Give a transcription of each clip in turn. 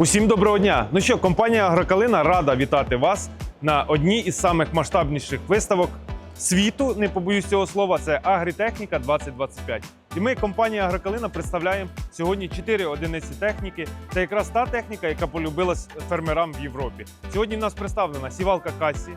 Усім доброго дня! Ну що, компанія Агрокалина рада вітати вас на одній із самих масштабніших виставок світу. Не побоюсь цього слова. Це Агрітехніка 2025. І ми, компанія Агрокалина, представляємо сьогодні 4 одиниці техніки. Це якраз та техніка, яка полюбилась фермерам в Європі. Сьогодні в нас представлена сівалка Касі,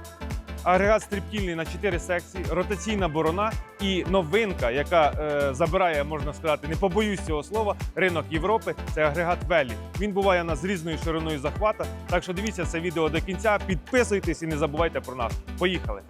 агрегат стрібкільний на 4 секції, ротаційна борона і новинка, яка е, забирає, можна сказати, не побоюсь цього слова, ринок Європи. Це агрегат Велі. Він буває у нас з різною шириною захвата. Так що дивіться це відео до кінця, підписуйтесь і не забувайте про нас. Поїхали!